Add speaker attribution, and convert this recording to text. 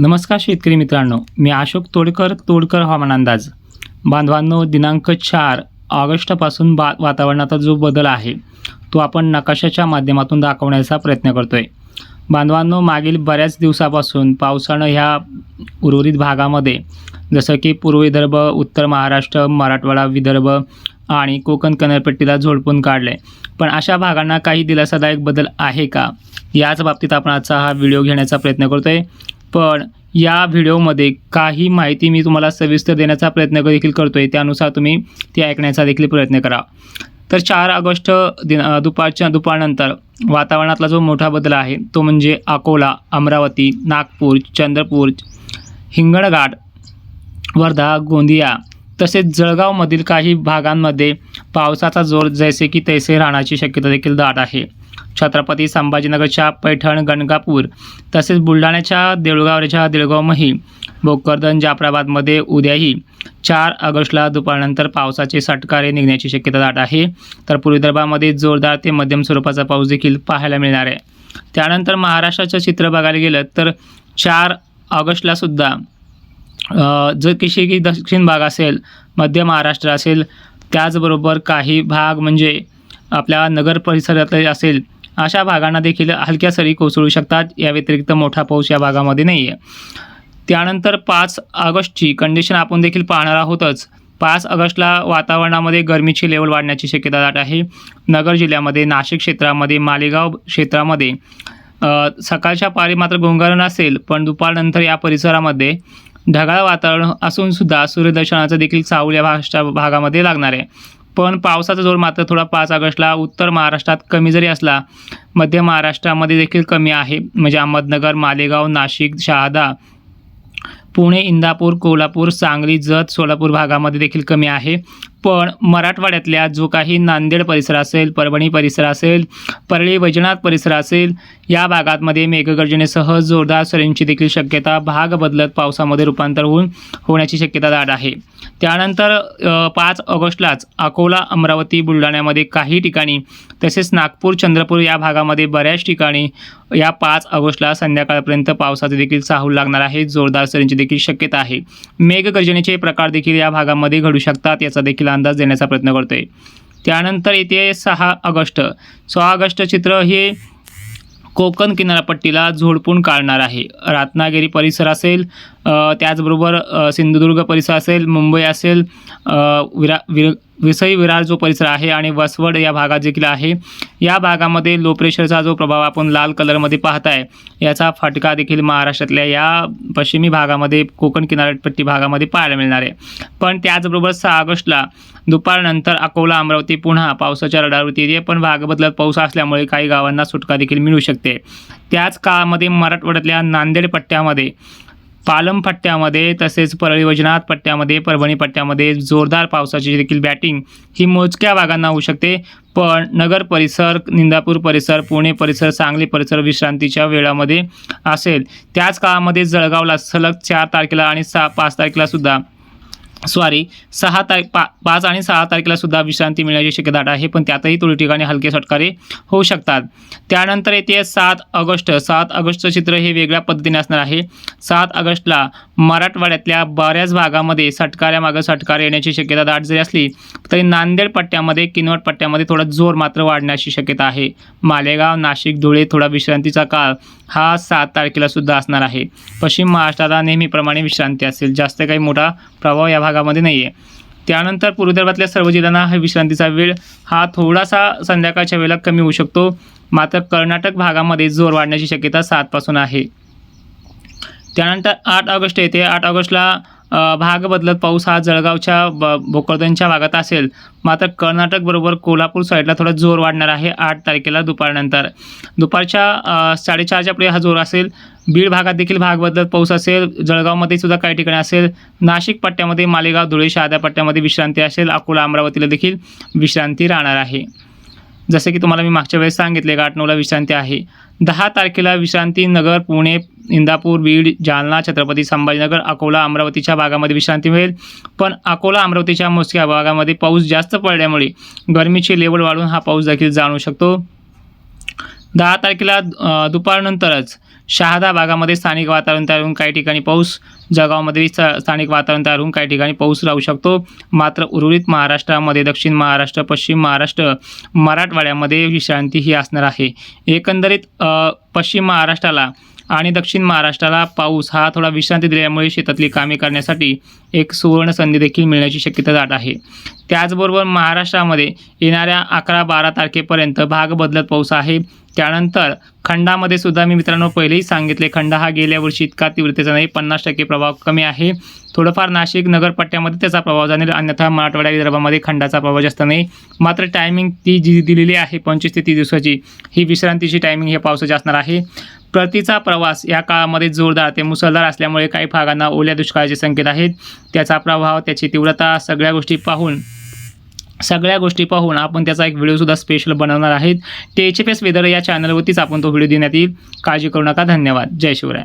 Speaker 1: नमस्कार शेतकरी मित्रांनो मी अशोक तोडकर तोडकर हवामान अंदाज. बांधवांनो दिनांक चार ऑगस्टपासून बा वातावरणाचा जो बदल आहे तो आपण नकाशाच्या माध्यमातून दाखवण्याचा प्रयत्न करतो आहे बांधवांनो मागील बऱ्याच दिवसापासून पावसानं ह्या उर्वरित भागामध्ये जसं की पूर्व विदर्भ उत्तर महाराष्ट्र मराठवाडा विदर्भ आणि कोकण किनारपट्टीला झोडपून काढले पण अशा भागांना काही दिलासादायक बदल आहे का? याच बाबतीत आपण आजचा हा व्हिडिओ घेण्याचा प्रयत्न करतो आहे पण या व्हिडिओमध्ये काही माहिती मी तुम्हाला सविस्तर देण्याचा प्रयत्न देखील करतो आहे त्यानुसार तुम्ही ती ऐकण्याचा देखील प्रयत्न करा. तर चार ऑगस्ट दिन दुपारच्या दुपारनंतर वातावरणातला जो मोठा बदल आहे तो म्हणजे अकोला अमरावती नागपूर चंद्रपूर हिंगणघाट वर्धा गोंदिया तसेच जळगावमधील काही भागांमध्ये पावसाचा जोर जैसे की तैसे राहण्याची शक्यता देखील दाट आहे. छत्रपती संभाजीनगरच्या पैठण गणगापूर तसेच बुलढाण्याच्या देऊळगावच्या देळगावमही भोकरदन जाफराबादमध्ये उद्याही चार ऑगस्टला दुपारनंतर पावसाचे सटकारे निघण्याची शक्यता दाट आहे. तर पूर्वी विदर्भामध्ये जोरदार ते मध्यम स्वरूपाचा पाऊस देखील पाहायला मिळणार आहे. त्यानंतर महाराष्ट्राचं चित्र बघायला गेलं तर चार ऑगस्टला सुद्धा जर किशी की दक्षिण भाग असेल मध्य महाराष्ट्र असेल त्याचबरोबर काही भाग म्हणजे आपल्या नगर परिसरातले असेल अशा भागांना देखील हलक्या सरी कोसळू शकतात. या व्यतिरिक्त मोठा पाऊस या भागामध्ये नाही आहे त्यानंतर पाच ऑगस्टची कंडिशन आपण देखील पाहणार आहोतच. पाच ऑगस्टला वातावरणामध्ये गरमीची लेवल वाढण्याची शक्यता दाट आहे. नगर जिल्ह्यामध्ये नाशिक क्षेत्रामध्ये मालेगाव क्षेत्रामध्ये सकाळच्या पारी मात्र गोंगारण असेल पण दुपारनंतर या परिसरामध्ये ढगाळ वातावरण असूनसुद्धा सूर्यदर्शनाचं देखील सावली या भागाच्या भागामध्ये लागणार आहे. पण पावसाचा जोर मात्र थोडा पाच ऑगस्टला उत्तर महाराष्ट्रात कमी जरी असला मध्य महाराष्ट्रामध्ये देखील कमी आहे. म्हणजे अहमदनगर मालेगाव नाशिक शहादा पुणे इंदापूर कोल्हापूर सांगली जत सोलापूर भागामध्ये देखील कमी आहे. पण मराठवाड्यातल्या जो काही नांदेड परिसर असेल परभणी परिसर असेल परळी वैजनाथ परिसर असेल या भागातमध्ये मेघगर्जनेसह जोरदार सरींची देखील शक्यता भाग बदलत पावसामध्ये रूपांतर होऊन होण्याची शक्यता दाट आहे. त्यानंतर पाच ऑगस्टलाच अकोला अमरावती बुलढाण्यामध्ये काही ठिकाणी तसेच नागपूर चंद्रपूर या भागामध्ये बऱ्याच ठिकाणी या पाच ऑगस्टला संध्याकाळपर्यंत पावसाचे देखील चाहूल लागणार आहे. जोरदार सरींची देखील शक्यता आहे. मेघगर्जनेचे प्रकार देखील या भागामध्ये घडू शकतात याचा देखील अंदाज देण्याचा प्रयत्न करतो आहे त्यानंतर येते सहा ऑगस्ट. सहा ऑगस्ट चित्र हे कोकण किनारपट्टीला झोडपून काढणार आहे. रत्नागिरी परिसर असेल त्याचबरोबर सिंधुदुर्ग परिसर असेल मुंबई असेल विरा विर विसई विरार जो परिसर आहे आणि वसवड या भागात देखील आहे. या भागामध्ये लो प्रेशरचा जो प्रभाव आपण लाल कलरमध्ये पाहताय याचा फटका देखील महाराष्ट्रातल्या या पश्चिमी भागामध्ये कोकण किनारपट्टी भागामध्ये पाहायला मिळणार आहे. पण त्याचबरोबर सहा ऑगस्टला दुपारनंतर अकोला अमरावती पुन्हा पावसाच्या रडारवरती येते पण भाग बदलत पाऊस असल्यामुळे काही गावांना सुटका देखील मिळू शकते. त्याच काळामध्ये मराठवाड्यातल्या नांदेड पट्ट्यामध्ये पालम पट्ट्यामध्ये तसेच परळी वैजनाथ पट्ट्यामध्ये परभणी पट्ट्यामध्ये जोरदार पावसाची देखील बॅटिंग ही मोजक्या भागांना होऊ शकते. पण नगर परिसर निंदापूर परिसर पुणे परिसर सांगली परिसर विश्रांतीच्या वेळामध्ये असेल. त्याच काळामध्ये जळगावला सलग चार तारखेला आणि सहा पाच तारखेला सुद्धा सॉरी सहा तारीख पा पाच आणि सहा तारखेला सुद्धा विश्रांती मिळण्याची शक्यता आहे पण त्यातही थोडी ठिकाणी हलके सटकारे होऊ शकतात. त्यानंतर येते सात ऑगस्ट. सात ऑगस्टचं चित्र हे वेगळ्या पद्धतीने असणार आहे. सात ऑगस्टला मराठवाड्यातल्या बऱ्याच भागामध्ये सटकाऱ्यामागं सटकार येण्याची शक्यता दाट जरी असली तरी नांदेड पट्ट्यामध्ये किनवट पट्ट्यामध्ये थोडा जोर मात्र वाढण्याची शक्यता आहे. मालेगाव नाशिक धुळे थोडा विश्रांतीचा काळ हा सात तारखेला सुद्धा असणार आहे. पश्चिम महाराष्ट्राला नेहमीप्रमाणे विश्रांती असेल. जास्त काही मोठा प्रभाव या भागामध्ये नाही आहे त्यानंतर पूर्वदर्भातल्या सर्व जिल्ह्यांना हा विश्रांतीचा वेळ हा थोडासा संध्याकाळच्या वेळेला कमी होऊ शकतो. मात्र कर्नाटक भागामध्ये जोर वाढण्याची शक्यता सातपासून आहे. त्यानंतर आठ ऑगस्ट येते. आठ ऑगस्टला भाग बदलत पाऊस हा जळगावच्या ब भोकरदनच्या भागात असेल. मात्र कर्नाटकबरोबर कोल्हापूर साईडला थोडा जोर वाढणार आहे आठ तारखेला दुपारनंतर. दुपारच्या साडेचारच्या पुढे हा जोर असेल. बीड भागात देखील भाग बदलत पाऊस असेल. जळगावमध्ये सुद्धा काही ठिकाणी असेल. नाशिक पट्ट्यामध्ये मालेगाव धुळे शहादा पट्ट्यामध्ये विश्रांती असेल. अकोला अमरावतीला देखील विश्रांती राहणार आहे. जसे की तुम्हाला मी मागच्या वेळेस सांगितले का आठ नऊला विश्रांती आहे. दहा तारखेला विश्रांती नगर पुणे इंदापूर बीड जालना छत्रपती संभाजीनगर अकोला अमरावतीच्या भागामध्ये विश्रांती मिळेल. पण अकोला अमरावतीच्या मोजक्या भागामध्ये पाऊस जास्त पडल्यामुळे गरमीची लेवल वाढून हा पाऊस देखील जाणू शकतो. दहा तारखेला दुपारनंतरच शहादा भागामध्ये स्थानिक वातावरण तयार होऊन काही ठिकाणी पाऊस जळगावमध्ये स- स्थानिक वातावरण तयार होऊन काही ठिकाणी पाऊस राहू शकतो. मात्र उर्वरित महाराष्ट्रामध्ये दक्षिण महाराष्ट्र पश्चिम महाराष्ट्र मराठवाड्यामध्ये विश्रांती ही असणार आहे. एकंदरीत पश्चिम महाराष्ट्राला आणि दक्षिण महाराष्ट्राला पाऊस हा थोडा विश्रांती दिल्यामुळे शेतातली कामे करण्यासाठी एक सुवर्ण संधी देखील मिळण्याची शक्यता दाट आहे. त्याचबरोबर महाराष्ट्रामध्ये येणाऱ्या अकरा बारा तारखेपर्यंत भाग बदलत पाऊस आहे. त्यानंतर खंडामध्ये सुद्धा मी मित्रांनो पहिलेही सांगितले खंड हा गेल्या वर्षी इतका तीव्रतेचा नाही पन्नास टक्के प्रभाव कमी आहे. थोडंफार नाशिक नगरपट्ट्यामध्ये त्याचा प्रभाव जाणेल अन्यथा मराठवाड्या विदर्भामध्ये खंडाचा प्रभाव जास्त नाही. मात्र टायमिंग ती जी दिलेली आहे पंचवीस ते तीस दिवसाची ही विश्रांतीची टायमिंग हे पावसाची असणार आहे. प्रतीचा प्रवास या काळामध्ये जोरदार ते मुसळधार असल्यामुळे काही भागांना ओल्या दुष्काळाचे संकेत आहेत. त्याचा प्रभाव त्याची तीव्रता सगळ्या गोष्टी पाहून सगळ्या गोष्टी पाहून आपण त्याचा एक व्हिडिओसुद्धा स्पेशल बनवणार आहेत. ते एच एफ एस वेदर या चॅनलवरतीच आपण तो व्हिडिओ देण्यात येईल. काळजी करू नका. धन्यवाद. जय शिवराय.